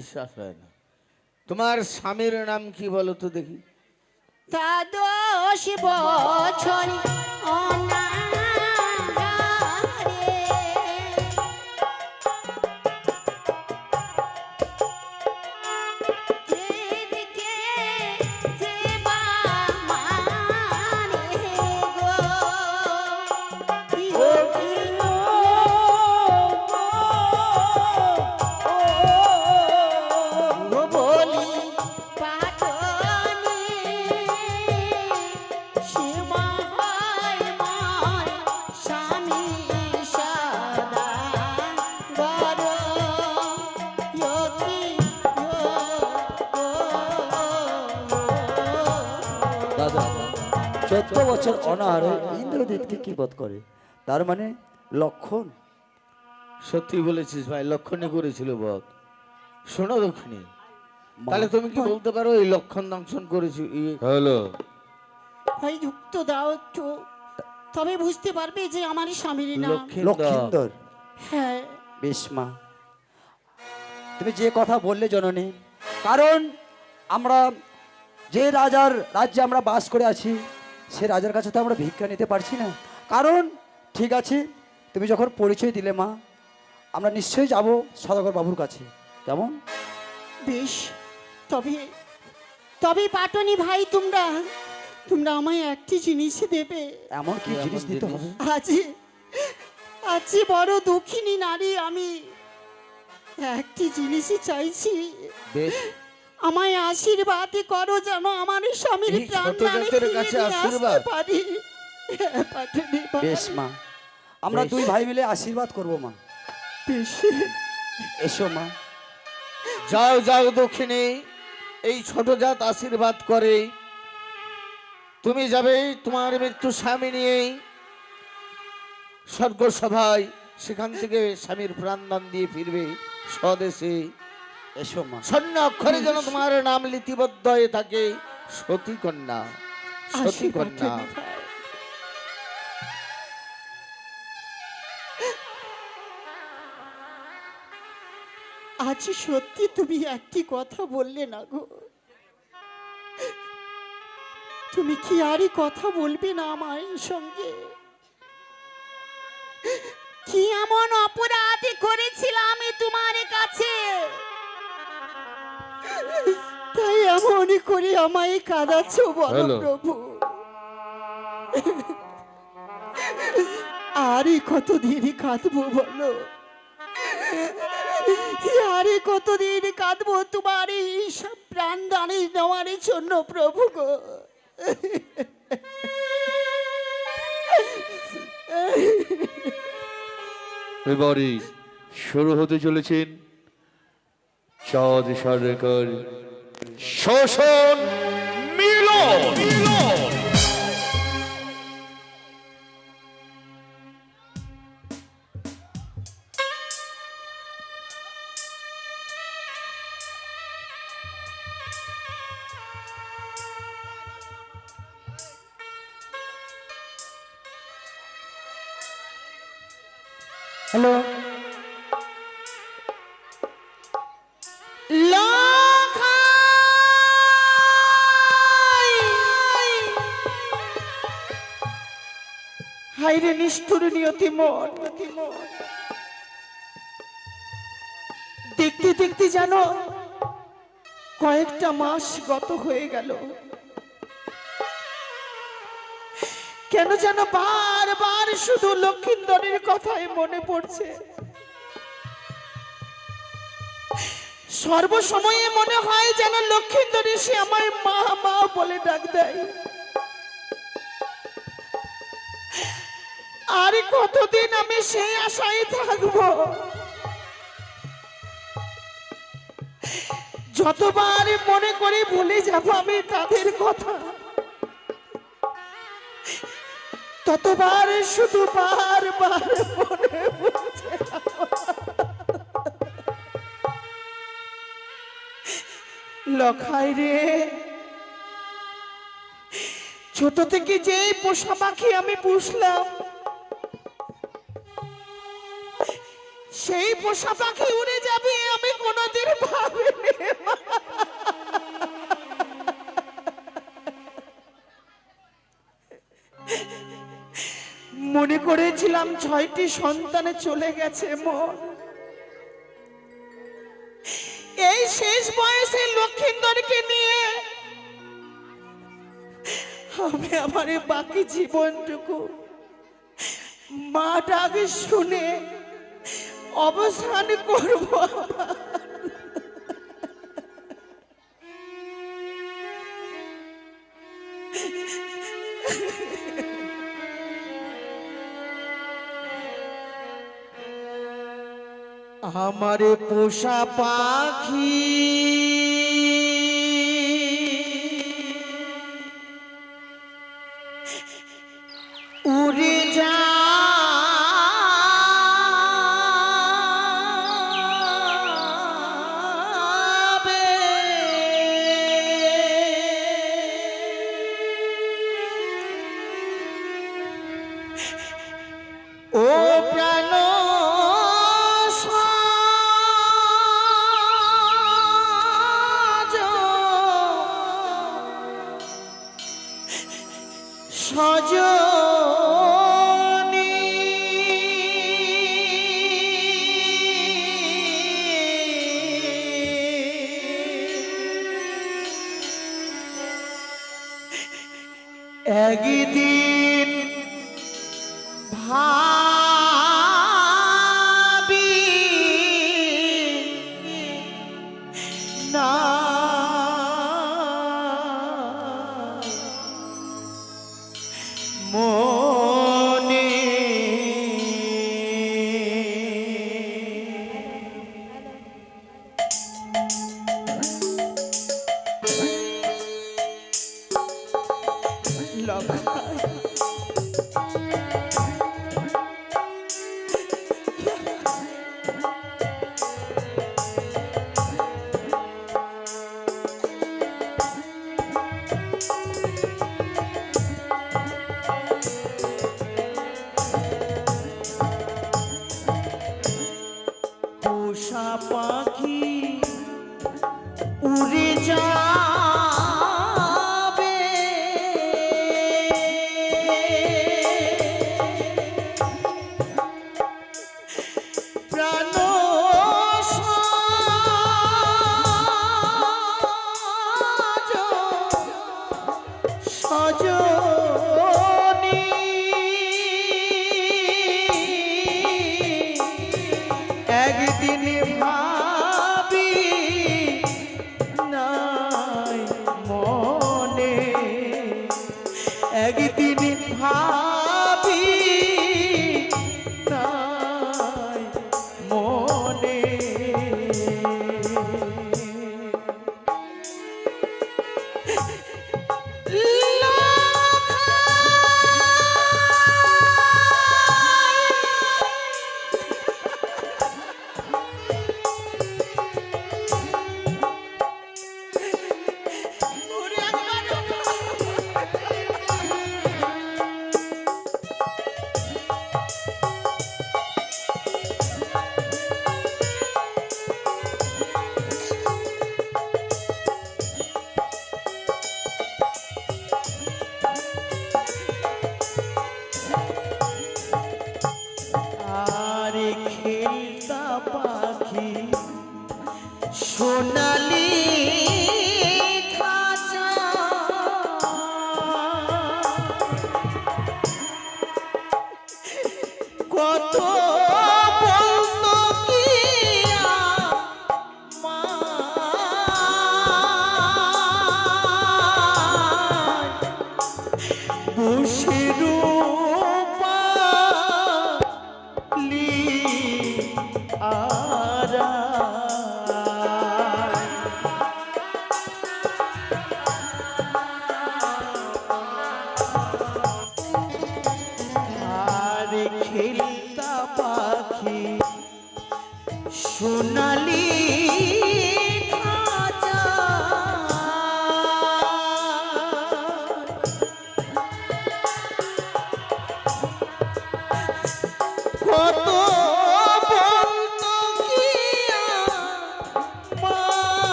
বিশ্বাস হয় না। তোমার স্বামীর নাম কি বলো তো দেখি? দশ বছর চোদ্দ বছর অনাহারে ইন্দ্রজিৎকে কি বোধ করে? তার মানে লক্ষণ? সত্যি বলেছিস ভাই লক্ষণে করেছিল বধ। শোনো দক্ষিণী তাহলে তুমি কি বলতে পারো এই লক্ষণ দংশন করেছি? হলো। ভাই যুক্ত দাও একটু। তবে বুঝতে পারবে যে আমার স্বামীর নাম লক্ষিন্দর? হ্যাঁ। বেশ মা। তুমি যে কথা বললে জননী কারণ আমরা যে রাজার রাজ্যে আমরা বাস করে আছি সে রাজার কাছে তো আমরা ভিক্ষা নিতে পারছি না। কারণ ঠিক আছে তুমি যখন পরিচয় দিলে মা আমরা নিশ্চয়ই যাব সদাগর বাবুর কাছে। কেমন? বেশ তবে তবে পাটনি ভাই তোমরা তোমরা আমায় একটি জিনিস দেবে। এমন কি জিনিস দিতে হবে? আজি আজি বড় দুঃখিনী নারী আমি একটি জিনিসই চাইছি। বেশ আমায় আশীর্বাদ করো যেন আমার স্বামীর প্রাণ কাছে আশীর্বাদ? পারি। হ্যাঁ। বেশ মা। আমরা। দুই ভাই মিলে আশীর্বাদ করব মা। এসো মা। যাও যাও দক্ষিণী। এই ছোট জাত আশীর্বাদ করে। তুমি যাবে তোমার মৃত্যু স্বামী নিয়েই স্বর্গ সভায় সেখান থেকে স্বামীর প্রাণদান দিয়ে ফিরবে স্বদেশে। অক্ষরে যেন তোমার নাম লিপিবদ্ধ হয়ে থাকে। সতী কন্যা সতী কন্যা। আজ সত্যি তুমি একটি কথা বললে না গো। তুমি কি আরই কথা বলবে না আমার সঙ্গে? কি এমন অপরাধ করেছিলাম তোমার কাছে? তাই এমন করে আমায় কাঁদাচ্ছ বলো। প্রভু। আরই কতদিন কাঁদবো বলো। আরে কত কতদিন কাঁদবো তোমার এই সব প্রাণ দানে নেওয়ার জন্য প্রভু গো। এবারে শুরু হতে চলেছেন চাঁদ সরকার। শোষণ মিলন। হ্যালো। হাইরে নিষ্ঠুর নিয়তি মন দেখতে দেখতে জানো কয়েকটা মাস গত হয়ে গেল। কেন যেন বারবার শুধু লক্ষিন্দরের কথাই মনে পড়ছে। সর্বসময়ে মনে হয় যেন লক্ষিন্দর সে আমায় মা মা বলে ডাক দেয়। আর কতদিন আমি সেই আশায় থাকব? যতবার মনে করে ভুলে যাব আমি তাদের কথা, ততবার শুধু বারবার পড়ছে লখাই রে, ছোট থেকে যেই পোষা পাখি আমি পুষলাম সেই পোষা পাখি উড়ে যাবে, আমি কোনোদিন ভাবিনি। মনে করেছিলাম ছয়টি সন্তানে চলে গেছে মন। এই শেষ বয়সে লক্ষিন্দরকে নিয়ে আমি আমার বাকি জীবনটুকু মা শুনে অবসান করব। আমার পোষা পাখি। উড়ে যাবে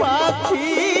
পাখি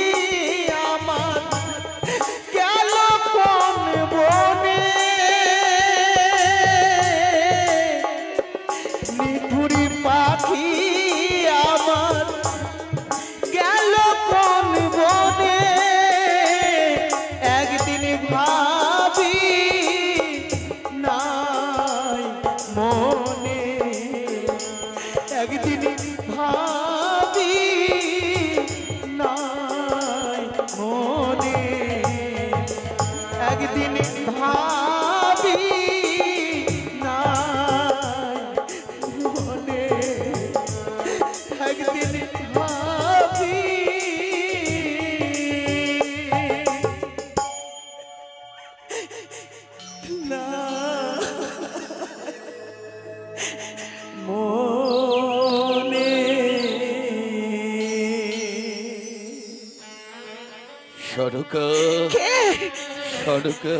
সরকা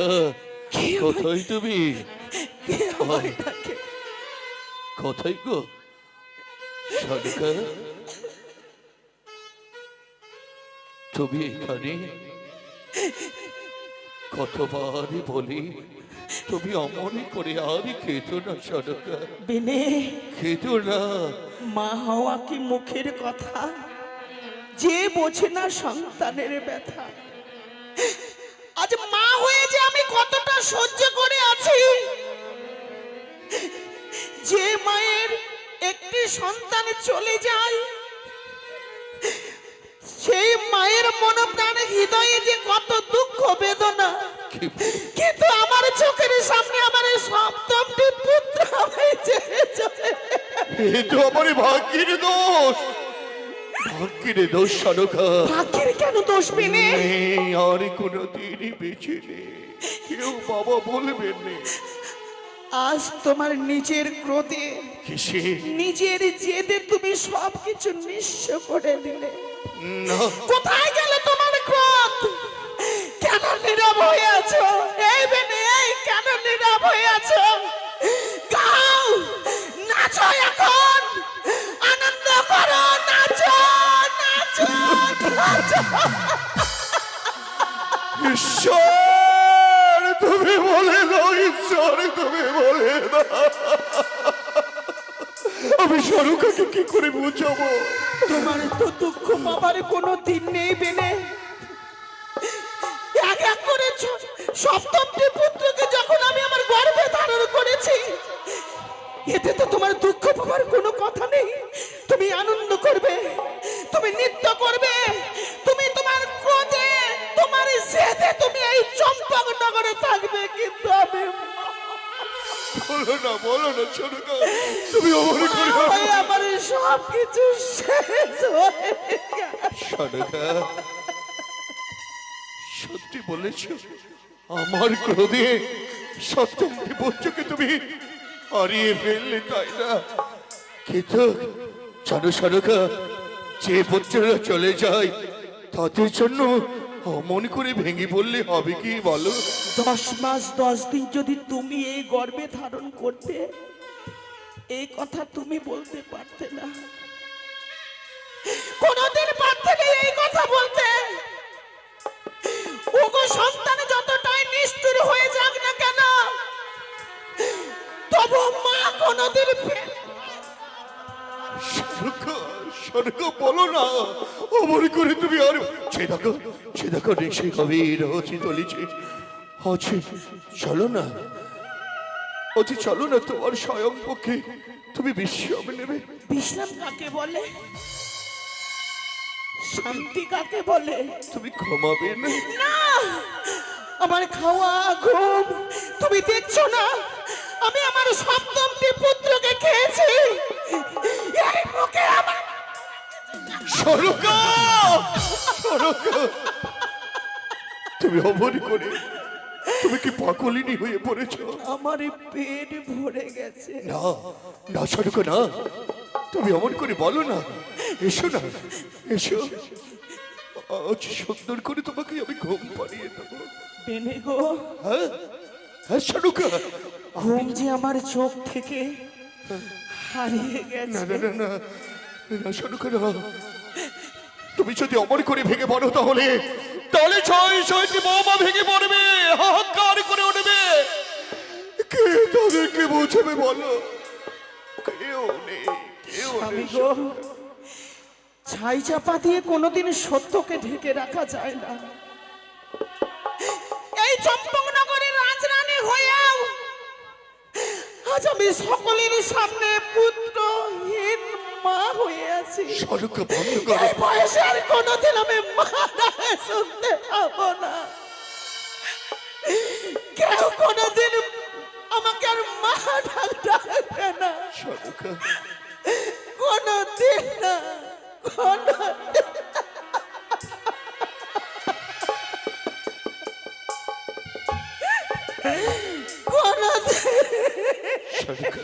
কে কোথায় তুমি? কোথায় গো? সরকা তুমি এখানে কতবারই বলি তুমি অমনি করে আর খেতো না সরকা বেনে। খেতো না? মা হওয়া কি মুখের কথা? যে বোঝে না সন্তানের ব্যথা। কতটা সহ্য করে আছি? যে মায়ের একটি সন্তান চলে যায় সেই মায়ের মনপ্রাণ হৃদয়ে যে কত দুঃখ বেদনা কিন্তু আমার চোখের সামনে আমার সপ্তমটি পুত্র আমায় ছেড়ে চলে এ তো আমার ভাগ্যের দোষ। ভাগ্যের দোষ সরকা ভাগ্যের কেন দোষ নেই আর কোনো দিনই বেঁচে নেই। কেউ বাবা বলবেন না। আজ তোমার নিজের ক্রোধে কিসে নিজের জেদে তুমি সবকিছু নিঃস্ব করে দিলে। কোথায় গেল তোমার ক্রোধ? কেন নীরব হয়ে আছো? এই বেনে এই কেন নীরব হয়ে আছো? গাও নাচো এখন। আনন্দ করো নাচো নাচো নাচো। ঈশ্বর! আমি সরকাকে কি করে বুঝাবো। তোমার তো দুঃখ পাবার কোনো দিন নেই বেনে। এক এক করে ছ- সপ্তমটি পুত্রকে যখন আমি আমার গর্ভে ধারণ করেছি, এতে তো তোমার দুঃখ পাবার কোনো কথা নেই। তুমি আনন্দ করবে, তুমি নৃত্য করবে, তুমি তোমার ক্রোধে, তোমার জেদে তুমি এই চম্পক নগরে থাকবে। কিন্তু আমি বলো না বলো না তুমি অমর করে ওই আমার সব কিছু শেষ হয়ে গেছে। সরকা সত্যি বলেছ আমার ক্রোধে সপ্তমটি বচ্চকে তুমি হারিয়ে ফেললে তাই না? কিন্তু জানো সরকা যে বচ্চরা চলে যায় তাদের জন্য অমন করে ভেঙে পড়লে হবে কি বলো? দশ মাস দশ দিন যদি তুমি এই গর্বে ধারণ করতে এই কথা তুমি বলতে পারতে না। কোনদিন পারতে নেই এই কথা বলতে। ওগো সন্তান যতটাই নিষ্ঠুর হয়ে যাক না কেন তবু মা কোনদিন সরকা বলো না। অমর করে তুমি আর সে দেখো সে দেখো রেশে গভীর হচ্ছে চলেছে আছে চলো না। অতি চলো না তোমার স্বয়ং পক্ষে। তুমি বিশ্রাম নেবে। বিশ্রাম কাকে বলে? শান্তি কাকে বলে? তুমি ঘুমাবে না। আমার খাওয়া ঘুম তুমি দেখছ না? আমি আমার সপ্তমটি পুত্রকে খেয়েছি। এই মুখে তুমি অমর করে তুমি কি পাকলিনী হয়ে পড়েছ? আমার পেট ভরে গেছে। না না সরকা না। তুমি অমর করে বলো না। এসো না এসো। আজ সুন্দর করে তোমাকে আমি ঘুম পাড়িয়ে দেবো। বেনে গো। হ্যাঁ? হ্যাঁ সরকা ঘুম যে আমার চোখ থেকে হারিয়ে গেছে না না না। তুমি যদি অমর করে ভেঙে পড়ো তাহলে তাহলে ছয় ছয়টি বোমা ভেঙে পড়বে হাহাকার করে উঠবে। কে তাদেরকে বোঝাবে বলো? কেউ নেই কেউ নেই। ছাই চাপা দিয়ে কোনোদিন সত্যকে ঢেকে রাখা যায় না। এই চম্পকনগরের রাজরানী হয়েও আজ আমি সকলের সামনে পুত্রহীন মা হয়ে আছি। সরকা বন্ধ করো। বয়সে আর কোনোদিন আমি মা শুনতে পাবো না। কেউ কোনোদিন আমাকে আর মা ডাক ডাকবে না। সরকা কোনোদিন না কোনোদিন। কোনোদিন। সরকা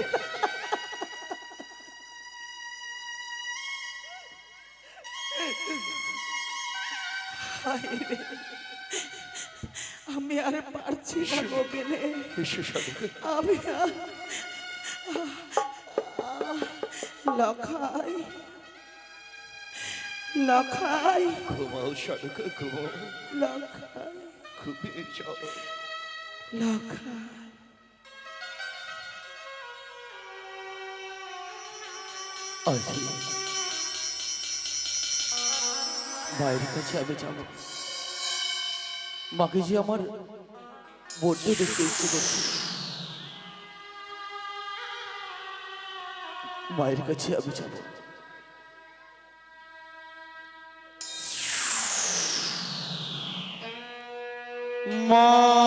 আমি আর পারছি না গোবিনে আমি লখাই লখাই। ঘুমাও সাধুকা ঘুমাও। লখাই। ঘুমিয়ে যাও। লখাই। আজকে মায়ের কাছে আমি যাব। মাকে যে আমার বন্ধু দেখতে ইচ্ছে করছে। মায়ের কাছে আমি যাব। মা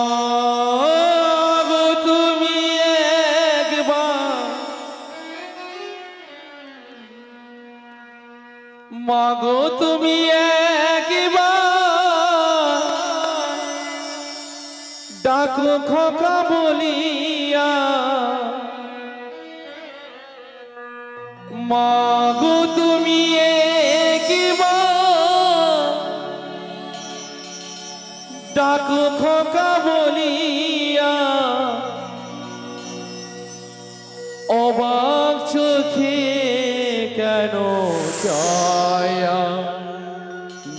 চায়া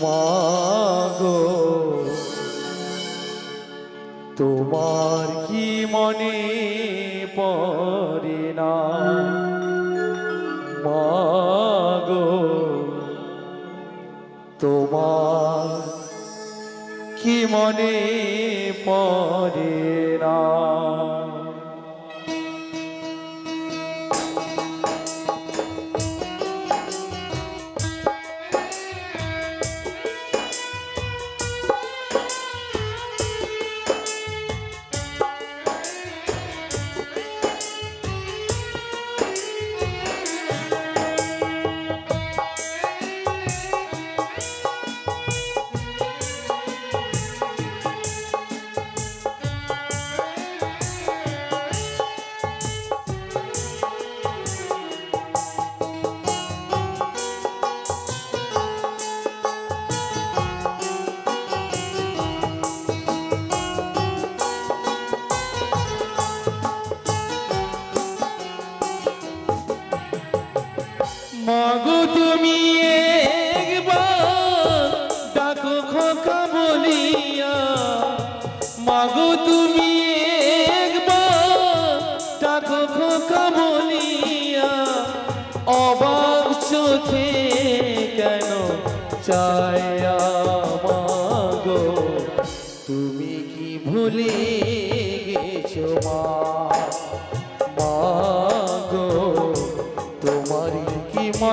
মাগো তোমার কি মনে পড়ে না? মাগো তোমার কি মনে পড়ে না?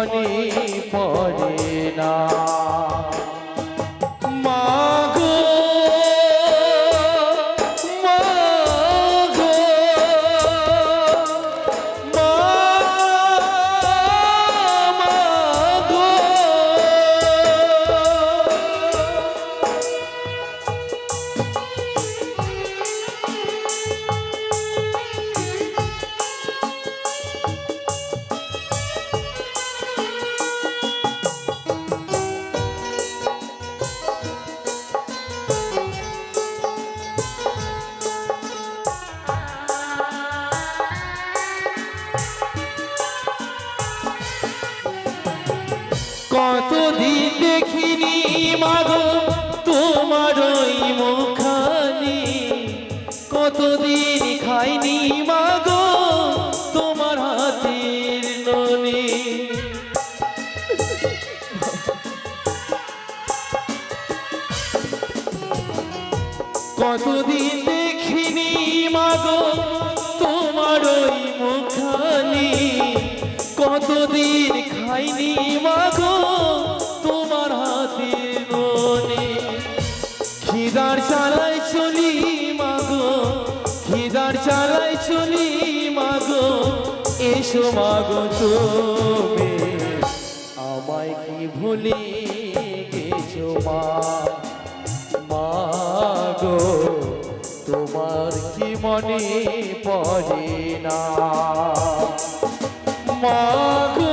মনে পড়ে না। কতদিন দেখিনি মাগো? এসো মাগো তুমি? আমায় কি ভুলে গেছো মা? মাগো, তোমার কি মনে পড়ে না? মাগো